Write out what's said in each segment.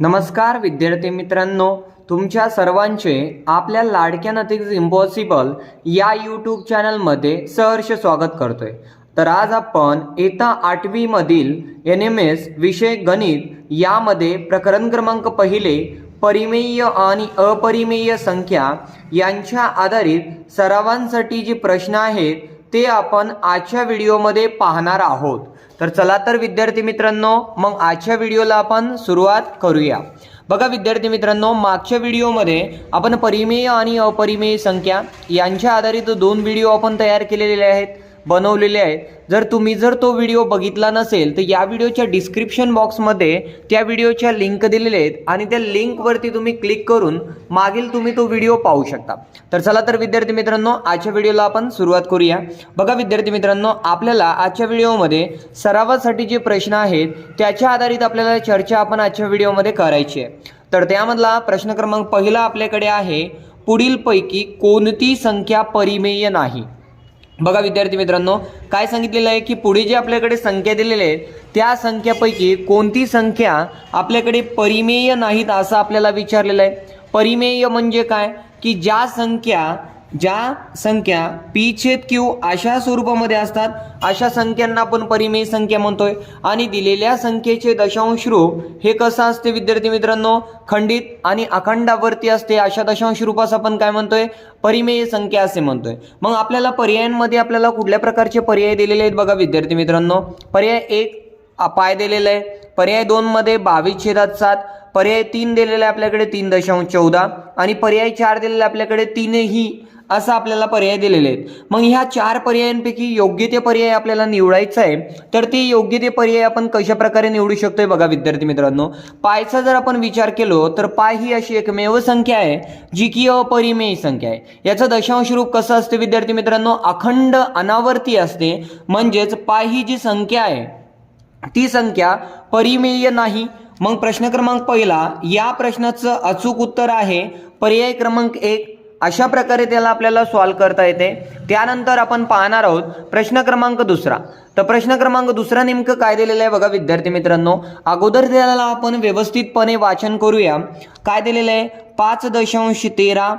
नमस्कार विद्यार्थी मित्रांनो. तुमच्या सर्वांचे आपल्या लाडक्या नथिंग इम्पॉसिबल या यूट्यूब चॅनलमध्ये सहर्ष स्वागत करतोय. तर आज आपण येता आठवीमधील एन एम एस विषय गणित यामध्ये प्रकरण क्रमांक पहिले परिमेय आणि अपरिमेय संख्या यांच्या आधारित सरावांसाठी जे प्रश्न आहेत ते आपण आजच्या व्हिडिओमध्ये पाहणार आहोत. तर चला तर विद्यार्थी मित्रांनो मग आजच्या व्हिडिओला आपण सुरुवात करूया. बघा विद्यार्थी मित्रांनो मागच्या व्हिडिओमध्ये आपण परिमेय आणि अपरिमेय संख्या यांच्या आधारित दोन व्हिडिओ आपण तयार केलेले आहेत. बनवलेले आहेत जर तुम्ही जर तो व्हिडिओ बघितला नसेल तर या व्हिडिओच्या डिस्क्रिप्शन बॉक्समध्ये त्या व्हिडिओच्या लिंक दिलेल्या आहेत आणि त्या लिंकवरती तुम्ही क्लिक करून मागील तुम्ही तो व्हिडिओ पाहू शकता. तर चला तर विद्यार्थी मित्रांनो आजच्या व्हिडिओला आपण सुरुवात करूया. बघा विद्यार्थी मित्रांनो आपल्याला आजच्या व्हिडिओमध्ये सरावासाठी जे प्रश्न आहेत त्याच्या आधारित आपल्याला चर्चा आपण आजच्या व्हिडिओमध्ये करायची आहे. तर त्यामधला प्रश्न क्रमांक पहिला आपल्याकडे आहे पुढीलपैकी कोणती संख्या परिमेय नाही? बघा विद्यार्थी मित्रांनो काय सांगितलेलं आहे की पुढे जे आपल्याकडे संख्या दिलेल्या आहेत त्या संख्यापैकी कोणती संख्या आपल्याकडे परिमेय नाहीत असं आपल्याला विचारलेलं आहे. परिमेय म्हणजे काय? की ज्या संख्या ज्या संख्या पी छेद क्यू अशा स्वरूपामध्ये असतात अशा संख्यांना आपण परिमेय संख्या म्हणतोय. आणि दिलेल्या संख्येचे दशांश रूप हे कसं असते विद्यार्थी मित्रांनो? खंडित आणि अखंडावरती असते. अशा दशांश रूपास आपण काय म्हणतोय? परिमेय संख्या असे म्हणतोय. मग आपल्याला पर्यायांमध्ये आपल्याला कुठल्या प्रकारचे पर्याय दिलेले आहेत बघा विद्यार्थी मित्रांनो? पर्याय एक अपाय पाय दिलेला आहे. पर्याय दोनमध्ये बावीस छेदात सात. पर्याय तीन दिलेला आहे आपल्याकडे तीन दशांश चौदा. आणि पर्याय चार दिलेला आहे आपल्याकडे तीनही. असं आपल्याला पर्याय दिलेले आहेत. मग ह्या चार पर्यायांपैकी योग्य ते पर्याय आपल्याला निवडायचं आहे तर ते योग्य ते पर्याय आपण कशा प्रकारे निवडू शकतोय बघा विद्यार्थी मित्रांनो. पायचा जर आपण विचार केलो तर पाय ही अशी एकमेव संख्या आहे जी की अपरिमेय संख्या आहे. याचं दशांश रूप कसं असते विद्यार्थी मित्रांनो? अखंड अनावर्ती असते. म्हणजेच पाय ही जी संख्या आहे ती संख्या परिमेय नाही. मग प्रश्न क्रमांक पहिला या प्रश्नाचं अचूक उत्तर आहे पर्याय क्रमांक एक अशा प्रकारे त्याला आपल्याला सॉल्व करता येते. त्यानंतर आपण पाहणार आहोत प्रश्न क्रमांक दुसरा. तर प्रश्न क्रमांक दुसरा नेमकं काय दिलेलं आहे बघा विद्यार्थी मित्रांनो. अगोदर त्याला आपण व्यवस्थितपणे वाचन करूया. काय दिलेलं आहे? पाच दशांश तेरा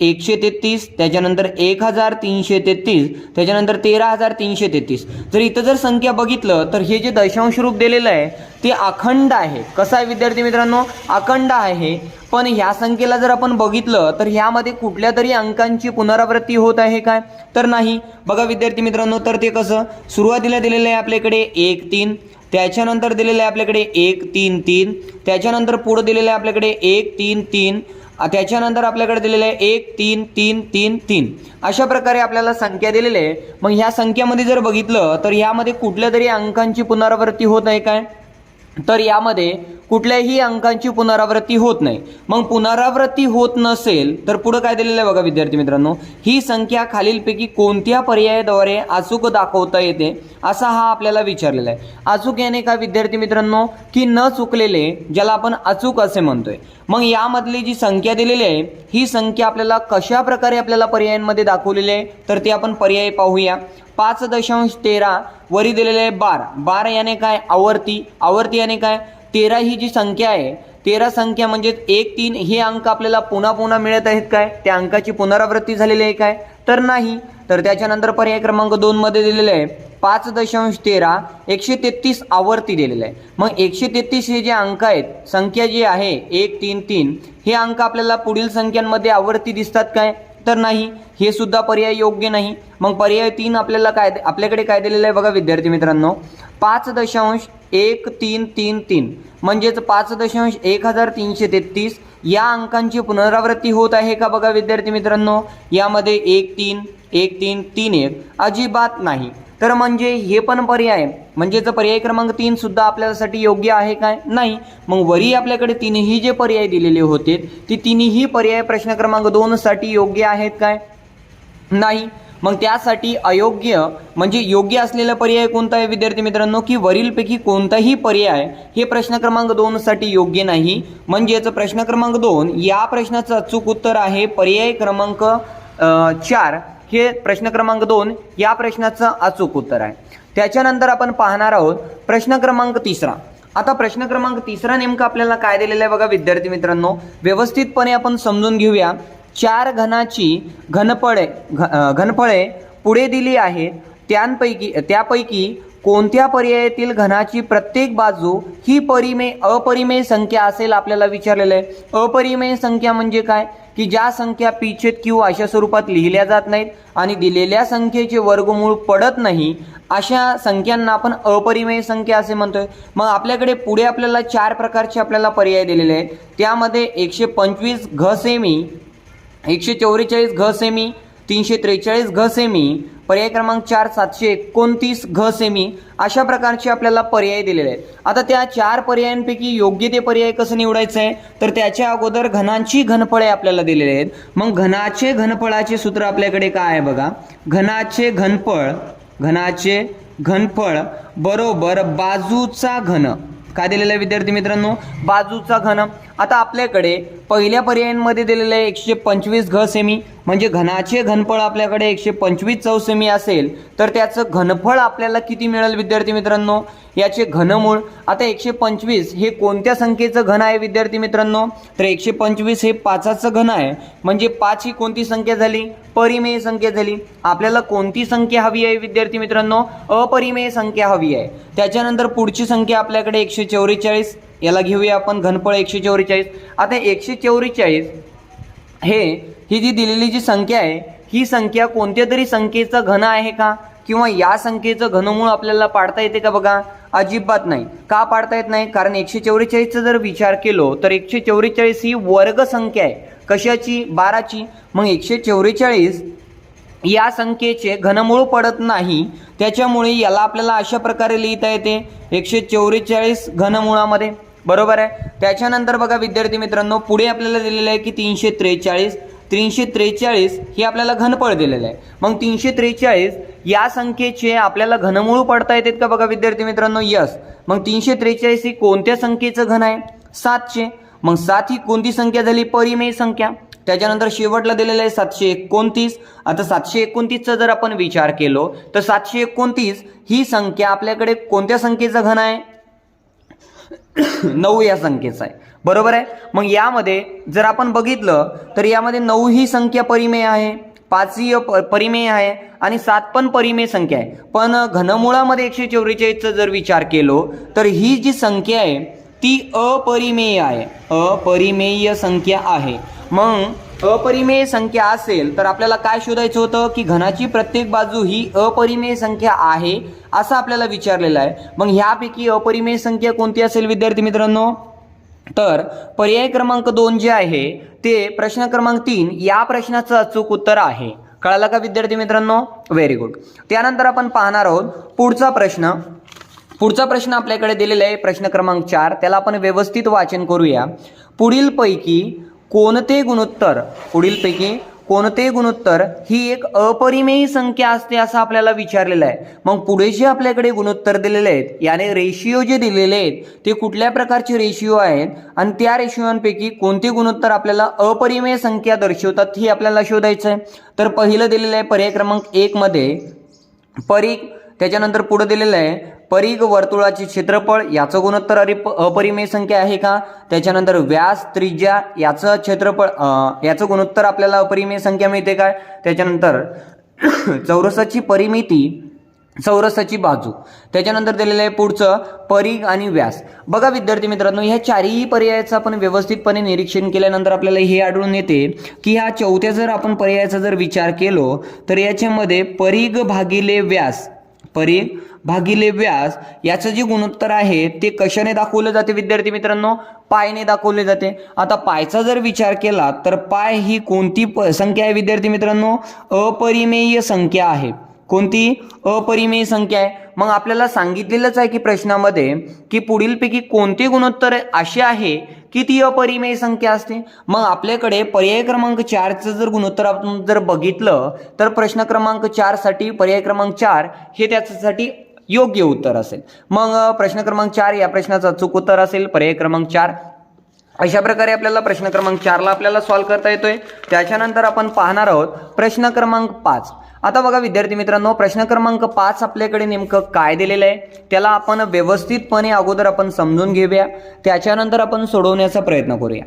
एकशे तेहतीस त्याच्यानंतर एक हजार तीनशे तेहतीस त्याच्यानंतर तेरा हजार तीनशे तेहतीस. जर इथं जर संख्या बघितलं तर हे जे दशांश रूप दिलेलं आहे ते अखंड आहे. कसं आहे विद्यार्थी मित्रांनो? अखंड आहे. पण ह्या संख्येला जर आपण बघितलं तर ह्यामध्ये कुठल्या तरी अंकांची पुनरावृत्ती होत आहे काय तर नाही. बघा विद्यार्थी मित्रांनो तर ते कसं? सुरुवातीला दिलेलं आहे आपल्याकडे एक तीन त्याच्यानंतर दिलेलं आहे आपल्याकडे एक तीन तीन त्याच्यानंतर पुढं दिलेलं आहे आपल्याकडे एक तीन तीन त्याच्यानंतर आपल्याकडे दिलेलं आहे एक तीन तीन तीन तीन. अशा प्रकारे आपल्याला संख्या दिलेली आहे. मग ह्या संख्यामध्ये जर बघितलं तर यामध्ये कुठल्या तरी अंकांची पुनरावृत्ती होत आहे काय? तर यामध्ये कुठल्याही अंकांची पुनरावृत्ती होत नाही. मग पुनरावृत्ती होत नसेल तर पुढं काय दिलेलं आहे बघा विद्यार्थी मित्रांनो? ही संख्या खालीलपैकी कोणत्या पर्यायाद्वारे अचूक दाखवता येते असा हा आपल्याला विचारलेला आहे. अचूक याने का विद्यार्थी मित्रांनो की न चुकलेले ज्याला आपण अचूक असे म्हणतोय. मग यामधली जी संख्या दिलेली आहे ही संख्या आपल्याला कशा प्रकारे आपल्याला पर्यायांमध्ये दाखवलेली आहे तर ते आपण पर्याय पाहूया. पाच दशांश तेरा वरी दिलेले आहे बार. बार याने काय? आवर्ती आवर्ती याने काय? तेरा ही जी संख्या आहे तेरा संख्या म्हणजेच एक तीन हे अंक आपल्याला पुन्हा पुन्हा मिळत आहेत काय? त्या अंकाची पुनरावृत्ती झालेली आहे काय? तर नाही. तर त्याच्यानंतर पर्याय क्रमांक दोनमध्ये दिलेलं आहे. पाच दशांश तेरा एकशे तेहतीस आवर्ती दिलेलं आहे. मग एकशे तेहतीस हे जे अंक आहेत संख्या जी आहे एक तीन तीन हे अंक आपल्याला पुढील संख्यांमध्ये आवर्ती दिसतात काय? तर नाही हे सुद्धा पर्याय योग्य नाही. मग पर्याय तीन आपल्याला काय आपल्याकडे काय दिलेलं आहे बघा विद्यार्थी मित्रांनो? पाच दशांश एक तीन तीन तीन. म्हणजेच पाच दशांश एक हजार तीनशे तेहतीस या अंकांची पुनरावृत्ती होत आहे का बघा विद्यार्थी मित्रांनो? यामध्ये एक तीन एक तीन तीन एक अजिबात नाही. तर म्हणजे हे पण पर्याय. म्हणजेच पर्याय क्रमांक तीन सुद्धा आपल्यासाठी योग्य आहे काय? नाही. मग वरी आपल्याकडे तिन्ही जे पर्याय दिलेले होते ते तिन्ही पर्याय प्रश्न क्रमांक दोन साठी योग्य आहेत काय? नाही. मग त्यासाठी अयोग्य म्हणजे योग्य असलेला पर्याय कोणता आहे विद्यार्थी मित्रांनो? की वरीलपैकी कोणताही पर्याय हे प्रश्न क्रमांक दोन साठी योग्य नाही. म्हणजेच प्रश्न क्रमांक दोन या प्रश्नाचं अचूक उत्तर आहे पर्याय क्रमांक चार. हे प्रश्न क्रमांक दोन या प्रश्नाचं अचूक उत्तर आहे. त्याच्यानंतर आपण पाहणार आहोत प्रश्न क्रमांक तिसरा. आता प्रश्न क्रमांक तिसरा नेमका आपल्याला काय दिलेला आहे बघा विद्यार्थी मित्रांनो. व्यवस्थितपणे आपण समजून घेऊया. चार घनाची घनफळे घ घनफळे पुढे दिली आहेत त्यांपैकी त्यापैकी कोणत्या पर्यायातील घनाची प्रत्येक बाजू ही परिमेय अपरिमेय संख्या असेल आपल्याला विचारलेलं आहे. अपरिमेय संख्या म्हणजे काय? की ज्या संख्या पिछेद किंवा अशा स्वरूपात लिहिल्या जात नाहीत आणि दिलेल्या संख्येचे वर्गमूळ पडत नाही अशा संख्यांना आपण अपरिमेय संख्या असे म्हणतोय. मग आपल्याकडे पुढे आपल्याला चार प्रकारचे आपल्याला पर्याय दिलेले आहेत. त्यामध्ये एकशे पंचवीस घ सेमी एकशे चौवेचाळीस घ सेमी तीनशे त्रेचाळीस घ सेमी पर्याय क्रमांक चार सातशे एकोणतीस घ सेमी अशा प्रकारचे आपल्याला पर्याय दिलेले आहेत. आता त्या चार पर्यायांपैकी योग्य ते पर्याय कसं निवडायचं आहे? तर त्याच्या अगोदर घनांची घनफळे आपल्याला दिलेले आहेत. मग घनाचे घनफळाचे सूत्र आपल्याकडे काय आहे बघा? घनाचे घनफळ घनाचे घनफळ बरोबर बाजूचा घन. काय दिलेलं आहे विद्यार्थी मित्रांनो? बाजूचा घन. आता आपल्याकडे पहिल्या पर्यायांमध्ये दिलेलं आहे एकशे पंचवीस घ सेमी. म्हणजे घनाचे घनफळ आपल्याकडे एकशे पंचवीस चौसेमी असेल तर त्याचं घनफळ आपल्याला किती मिळेल विद्यार्थी मित्रांनो? याचे घनमूळ आता एकशे पंचवीस हे कोणत्या संख्येचं घन आहे विद्यार्थी मित्रांनो? तर एकशे पंचवीस हे पाचाचं घन आहे. म्हणजे पाच ही कोणती संख्या झाली? परिमेय संख्या झाली. आपल्याला कोणती संख्या हवी आहे विद्यार्थी मित्रांनो? अपरिमेय संख्या हवी आहे. त्याच्यानंतर पुढची संख्या आपल्याकडे एकशे चौवेचाळीस याला घेऊया आपण घनफळ एकशे चौवेचाळीस. आता एकशे चौवेचाळीस हे ही जी दिलेली जी संख्या आहे ही संख्या कोणत्या तरी संख्येचं घन आहे का? किंवा या संख्येचं घनमूळ आपल्याला पाडता येते का बघा? अजिबात नाही. का पाडता येत नाही? कारण एकशे चौवेचाळीसचा जर विचार केलो तर एकशे चौवेचाळीस ही वर्ग संख्या आहे. कशाची? बाराची. मग एकशे चौवेचाळीस या संख्येचे घनमूळ पडत नाही त्याच्यामुळे याला आपल्याला अशा प्रकारे लिहिता येते. एकशे चौवेचाळीस घनमुळामध्ये. बरोबर आहे? त्याच्यानंतर बघा विद्यार्थी मित्रांनो पुढे आपल्याला दिलेलं आहे की तीनशे त्रेचाळीस. तीनशे त्रेचाळीस हे आपल्याला घनफळ दिलेलं आहे. मग तीनशे त्रेचाळीस या संख्येचे आपल्याला घनमूळ पडता येतात का बघा विद्यार्थी मित्रांनो? यस मग तीनशे त्रेचाळीस ही कोणत्या संख्येचं घन आहे? सातशे. मग सात ही कोणती संख्या झाली? परिमेय संख्या. त्याच्यानंतर शेवटला दिलेलं आहे सातशे एकोणतीस. आता सातशे एकोणतीसचा जर आपण विचार केलो तर सातशे एकोणतीस ही संख्या आपल्याकडे कोणत्या संख्येचं घन आहे? नऊ या संख्येचा आहे. बरोबर आहे? मग यामध्ये जर आपण बघितलं तर यामध्ये नऊ ही संख्या परिमेय आहे पाचही परिमेय आहे आणि सात पण परिमेय संख्या आहे. पण घनमुळामध्ये एकशे चौवेचाळीसचा जर विचार केलो तर ही जी संख्या आहे ती अपरिमेय आहे. अपरिमेय संख्या आहे. मग अपरिमेय संख्या असेल तर आपल्याला काय शोधायचं होतं? की घनाची प्रत्येक बाजू ही अपरिमेय संख्या आहे असं आपल्याला विचारलेलं आहे. मग ह्यापैकी अपरिमेय संख्या कोणती असेल विद्यार्थी मित्रांनो? तर पर्याय क्रमांक दोन जे आहे ते प्रश्न क्रमांक तीन या प्रश्नाचं अचूक उत्तर आहे. कळालं का विद्यार्थी मित्रांनो? व्हेरी गुड त्यानंतर आपण पाहणार आहोत पुढचा प्रश्न. पुढचा प्रश्न आपल्याकडे दिलेला आहे प्रश्न क्रमांक चार. त्याला आपण व्यवस्थित वाचन करूया. पुढीलपैकी कोणते गुणोत्तर? पुढीलपैकी कोणते गुणोत्तर ही एक अपरिमेयी संख्या असते असं आपल्याला विचारलेलं आहे. मग पुढे जे आपल्याकडे गुणोत्तर दिलेले आहेत याने रेशिओ जे दिलेले आहेत ते कुठल्या प्रकारचे रेशिओ आहेत? आणि त्या रेशिओंपैकी कोणते गुणोत्तर आपल्याला अपरिमेय संख्या दर्शवतात हे आपल्याला शोधायचं आहे तर पहिलं दिलेलं आहे पर्याय क्रमांक एकमध्ये परी त्याच्यानंतर पुढं दिलेलं आहे परीघ वर्तुळाचे क्षेत्रफळ याचं गुणोत्तर अरि अपरिमेय संख्या आहे का? त्याच्यानंतर व्यास त्रिज्या याचं क्षेत्रफळ याचं गुणोत्तर आपल्याला अपरिमेय संख्या मिळते काय? त्याच्यानंतर चौरसाची परिमिती चौरसाची बाजू. त्याच्यानंतर दिलेलं आहे पुढचं परीघ आणि व्यास. बघा विद्यार्थी मित्रांनो ह्या चारही पर्यायाचं आपण व्यवस्थितपणे निरीक्षण केल्यानंतर आपल्याला हे आढळून येते की ह्या चौथ्या जर आपण पर्यायाचा जर विचार केलो तर याच्यामध्ये परीघ भागिले व्यास परीघ भागिले व्यास याचं जे गुणोत्तर आहे ते कशाने दाखवलं जाते विद्यार्थी मित्रांनो? पायने दाखवले जाते. आता पायचा जर विचार केला तर पाय ही कोणती प- संख्या आहे विद्यार्थी मित्रांनो? अपरिमेय संख्या आहे. कोणती? अपरिमेय संख्या आहे. मग आपल्याला सांगितलेलंच आहे की प्रश्नामध्ये की पुढीलपैकी कोणते गुणोत्तर असे आहे की ती अपरिमेय संख्या असते? मग आपल्याकडे पर्याय क्रमांक चारचं जर गुणोत्तर आपण जर बघितलं तर प्रश्न क्रमांक चारसाठी पर्याय क्रमांक चार हे त्याच्यासाठी योग्य उत्तर असेल. मग प्रश्न क्रमांक चार या प्रश्नाचं अचूक उत्तर असेल. पर्याय क्रमांक चार. अशा प्रकारे आपल्याला प्रश्न क्रमांक चारला आपल्याला सॉल्व्ह करता येतोय. त्याच्यानंतर आपण पाहणार आहोत प्रश्न क्रमांक पाच. आता बघा विद्यार्थी मित्रांनो प्रश्न क्रमांक पाच आपल्याकडे नेमकं काय दिलेलं आहे? त्याला आपण व्यवस्थितपणे अगोदर आपण समजून घेऊया. त्याच्यानंतर आपण सोडवण्याचा प्रयत्न करूया.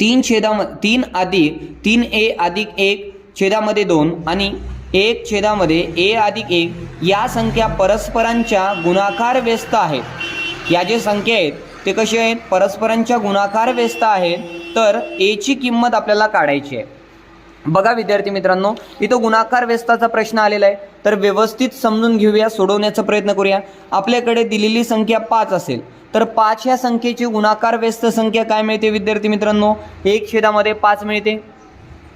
तीन छेदा तीन अधिक तीन ए अधिक एक छेदामध्ये दोन आणि एक छेदामध्ये ए अधिक एक या संख्या परस्परांच्या गुणाकार व्यस्त आहेत. या जे संख्या आहेत ते कसे आहेत? परस्परांच्या गुणाकार व्यस्त आहेत. तर एची किंमत आपल्याला काढायची आहे. बघा विद्यार्थी मित्रांनो इथं गुणाकार व्यस्ताचा प्रश्न आलेला आहे. तर व्यवस्थित समजून घेऊया सोडवण्याचा प्रयत्न करूया. आपल्याकडे दिलेली संख्या पाच असेल. तर पाच ह्या संख्येची गुणाकार व्यस्त संख्या काय मिळते विद्यार्थी मित्रांनो? एक छेदामध्ये पाच मिळते.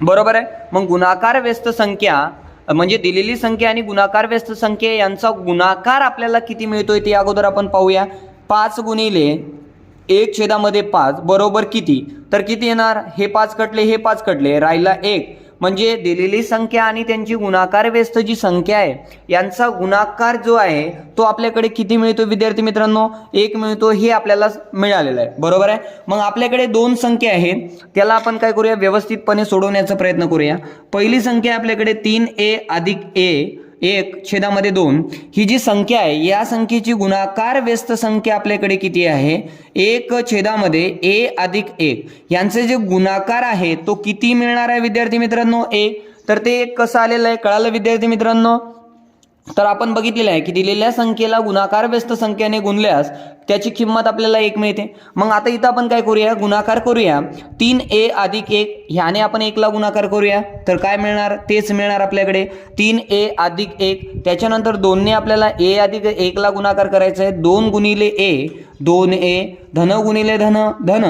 बरोबर आहे? मग गुणाकार व्यस्त संख्या म्हणजे दिलेली संख्या आणि गुणाकार व्यस्त संख्या यांचा गुणाकार आपल्याला किती मिळतोय ते अगोदर आपण पाहूया. पाच गुणिले एक छेदामध्ये पाच बरोबर किती? तर किती येणार? हे पाच कटले हे पाच कटले राहिला एक. म्हणजे दिलेली संख्या आणि त्यांची गुणाकार व्यस्त जी संख्या आहे यांचा गुणाकार जो आहे तो आपल्याकडे किती मिळतो विद्यार्थी मित्रांनो? एक मिळतो हे आपल्याला मिळालेलं आहे. बरोबर आहे? मग आपल्याकडे दोन संख्या आहेत. त्याला आपण काय करूया? व्यवस्थितपणे सोडवण्याचा प्रयत्न करूया. पहिली संख्या आपल्याकडे तीन ए अधिक ए एक छेदामध्ये दोन. ही जी संख्या आहे या संख्येची गुणाकार व्यस्त संख्या आपल्याकडे किती आहे? एक छेदामध्ये ए अधिक एक. यांचे जे गुणाकार आहे तो किती मिळणार आहे विद्यार्थी मित्रांनो? एक तर ते एक कसं आलेलं आहे? कळालं विद्यार्थी मित्रांनो? तर आपण बघितलेलं आहे की दिलेल्या संख्येला गुणाकार व्यस्त संख्येने गुणल्यास त्याची किंमत आपल्याला एक मिळते. मग आता इथं आपण काय करूया? गुणाकार करूया. तीन ए अधिक एक ह्याने आपण एकला गुणाकार करूया. तर काय मिळणार? तेच मिळणार आपल्याकडे. तीन ए अधिक एक त्याच्यानंतर दोनने आपल्याला ए अधिक एकला गुणाकार करायचा आहे दोन गुणिले ए दोन ए धन गुणिले धन धन.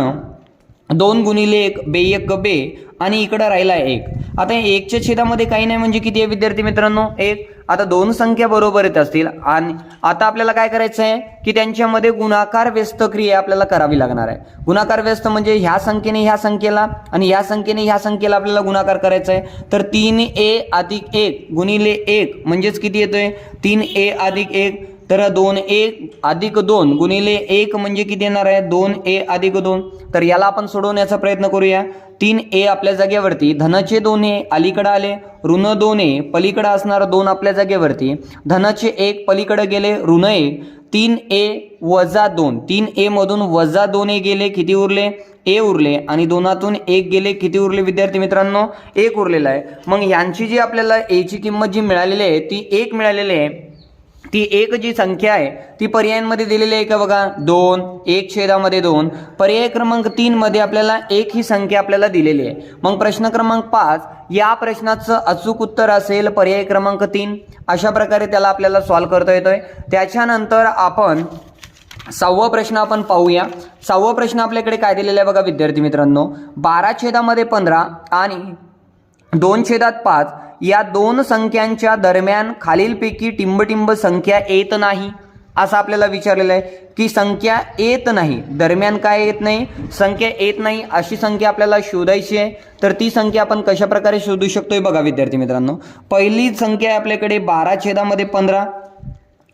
दोन गुणिले एक बे एक बे. आणि इकडं राहिला एक. आता एकच्या छेदामध्ये काही नाही म्हणजे किती आहे विद्यार्थी मित्रांनो? एक. आता दोन संख्या बरोबर येत असतील. आणि आता आपल्याला काय करायचं आहे की त्यांच्यामध्ये गुणाकार व्यस्त क्रिया आपल्याला करावी लागणार आहे. गुणाकार व्यस्त म्हणजे ह्या संख्येने ह्या संख्येला आणि ह्या संख्येने ह्या संख्येला आपल्याला गुणाकार करायचा आहे तर तीन ए अधिक एक गुणिले एक म्हणजेच किती येतोय? तीन ए अधिक एक तर दोन ए अधिक दोन गुणिले एक म्हणजे किती येणार आहे? दोन ए अधिक दोन. तर याला आपण सोडवण्याचा प्रयत्न करूया. तीन ए आपल्या जागेवरती धनाचे दोन ए अलीकडे आले ऋण दोन ए पलीकडे असणार दोन आपल्या जागेवरती. धनाचे एक पलीकडे गेले ऋण ए तीन ए वजा दोन. तीन ए मधून वजा दोन ए गेले किती उरले? ए उरले. आणि दोनातून एक गेले किती उरले विद्यार्थी मित्रांनो? एक उरलेला आहे. मग यांची जी आपल्याला एची किंमत जी मिळालेली आहे ती एक मिळालेली आहे. ती एक जी संख्या आहे ती पर्यायांमध्ये दिलेली आहे का बघा? दोन एक छेदामध्ये दोन. पर्याय क्रमांक तीनमध्ये आपल्याला एक ही संख्या आपल्याला दिलेली आहे. मग प्रश्न क्रमांक पाच या प्रश्नाचं अचूक उत्तर असेल पर्याय क्रमांक तीन. अशा प्रकारे त्याला आपल्याला सॉल्व्ह करता येतोय. त्याच्यानंतर आपण सहावा प्रश्न आपण पाहूया. सहावा प्रश्न आपल्याकडे काय दिलेला आहे बघा विद्यार्थी मित्रांनो? बारा छेदामध्ये पंधरा आणि दोन छेदात पाच. या दोन संख्यांच्या दरम्यान खालीलपैकी टिंबटिंब संख्या येत नाही असं आपल्याला विचारलेलं आहे. की संख्या येत नाही दरम्यान काय येत नाही? संख्या येत नाही अशी संख्या आपल्याला शोधायची आहे. तर ती संख्या आपण कशा प्रकारे शोधू शकतोय बघा विद्यार्थी मित्रांनो. पहिली संख्या आहे आपल्याकडे बारा छेदामध्ये पंधरा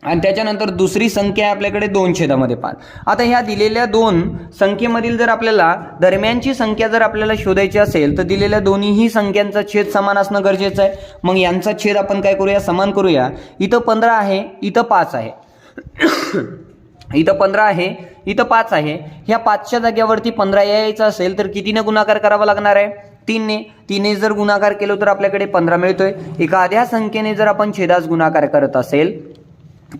आणि त्याच्यानंतर दुसरी संख्या आहे आपल्याकडे दोन छेदामध्ये पाच. आता ह्या दिलेल्या दोन संख्येमधील जर आपल्याला दरम्यानची संख्या जर आपल्याला शोधायची असेल तर दिलेल्या दोन्हीही संख्यांचा छेद समान असणं गरजेचं आहे. मग यांचा छेद आपण काय करूया? समान करूया. इथं पंधरा आहे इथं पाच आहे. इथं पंधरा आहे इथं पाच आहे. ह्या पाचच्या जाग्यावरती पंधरा यायचं असेल तर कितीने गुणाकार करावा लागणार आहे? तीनने. तीनने जर गुणाकार केलो तर आपल्याकडे पंधरा मिळतोय. एखाद्या संख्येने जर आपण छेदास गुणाकार करत असेल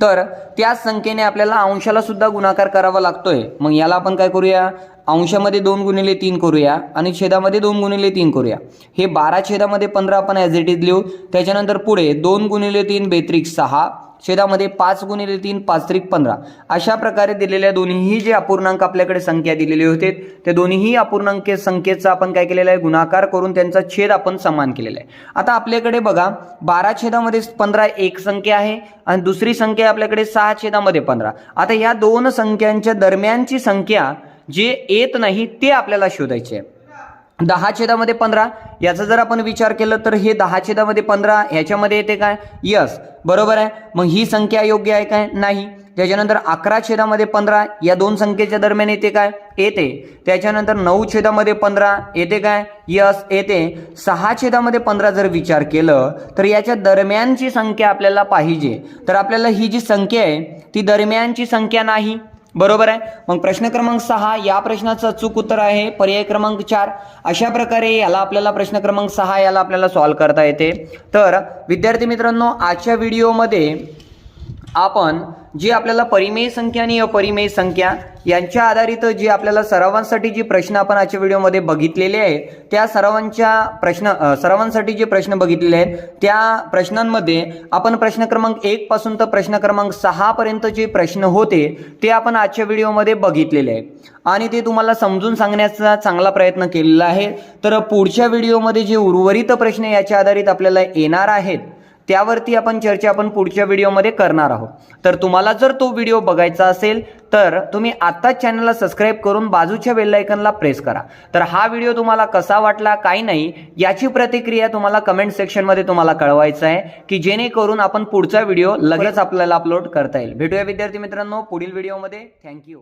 तर त्याच संख्येने आपल्याला अंशाला सुद्धा गुणाकार करावा लागतोय. मग याला आपण काय करूया? अंशामध्ये दोन गुणिले तीन करूया आणि छेदामध्ये दोन गुणिले तीन करूया. हे बारा छेदामध्ये पंधरा आपण ॲज इट इज लिहू. त्याच्यानंतर पुढे दोन गुणिले तीन बेत्रिक सहा. छेदामध्ये पाच गुणिले तीन पाच त्रिक पंधरा. अशा प्रकारे दिलेल्या दोन्हीही जे अपूर्णांक आपल्याकडे संख्या दिलेले होते त्या दोन्हीही अपूर्णांक संख्येचा आपण काय केलेला आहे? गुणाकार करून त्यांचा छेद आपण समान केलेला आहे. आता आपल्याकडे बघा बारा छेदामध्ये पंधरा एक संख्या आहे आणि दुसरी संख्या आपल्याकडे सहा छेदामध्ये पंधरा. आता या दोन संख्यांच्या दरम्यानची संख्या जे येत नाही ते आपल्याला शोधायचे आहे. दहा छेदामध्ये पंधरा याचा जर आपण विचार केला तर हे दहा छेदामध्ये पंधरा ह्याच्यामध्ये येते काय? यस बरोबर आहे? मग ही संख्या योग्य आहे काय? नाही. त्याच्यानंतर अकरा छेदामध्ये पंधरा या दोन संख्येच्या दरम्यान येते काय? येते. त्याच्यानंतर नऊ छेदामध्ये पंधरा येते काय? यस येते. सहा छेदामध्ये पंधरा जर विचार केलं तर याच्या दरम्यानची संख्या आपल्याला पाहिजे. तर आपल्याला ही जी संख्या आहे ती दरम्यानची संख्या नाही. बरोबर आहे. मग प्रश्न क्रमांक सहा या प्रश्नाचं अचूक उत्तर आहे. पर्याय क्रमांक चार. अशा प्रकारे याला आपल्याला प्रश्न क्रमांक सहा याला आपल्याला सॉल्व्ह करता येते. तर विद्यार्थी मित्रांनो आजच्या व्हिडिओमध्ये आपण जी आपल्याला परिमेय संख्या आणि अपरिमेय संख्या यांच्या आधारित जी आपल्याला सरावांसाठी जी प्रश्न आपण आजच्या व्हिडिओमध्ये बघितलेले आहे त्या सरावांच्या प्रश्न सरावांसाठी जे प्रश्न बघितलेले आहेत त्या प्रश्नांमध्ये आपण प्रश्न क्रमांक एक पासून तर प्रश्न क्रमांक सहापर्यंत जे प्रश्न होते ते आपण आजच्या व्हिडिओमध्ये बघितलेले आहे आणि ते तुम्हाला समजून सांगण्याचा चांगला प्रयत्न केलेला आहे. तर पुढच्या व्हिडिओमध्ये जे उर्वरित प्रश्न याच्या आधारित आपल्याला येणार आहेत त्यावरती आपण चर्चा आपण पुढच्या व्हिडिओमध्ये करणार आहोत. तर तुम्हाला जर तो व्हिडिओ बघायचा असेल तर तुम्ही आत्ताच चॅनलला सबस्क्राईब करून बाजूच्या बेल प्रेस करा. तर हा व्हिडिओ तुम्हाला कसा वाटला काही नाही याची प्रतिक्रिया तुम्हाला कमेंट सेक्शनमध्ये तुम्हाला कळवायचं आहे की जेणेकरून आपण पुढचा व्हिडिओ लगेच आपल्याला अपलोड करता येईल. भेटूया विद्यार्थी मित्रांनो पुढील व्हिडिओमध्ये. थँक्यू.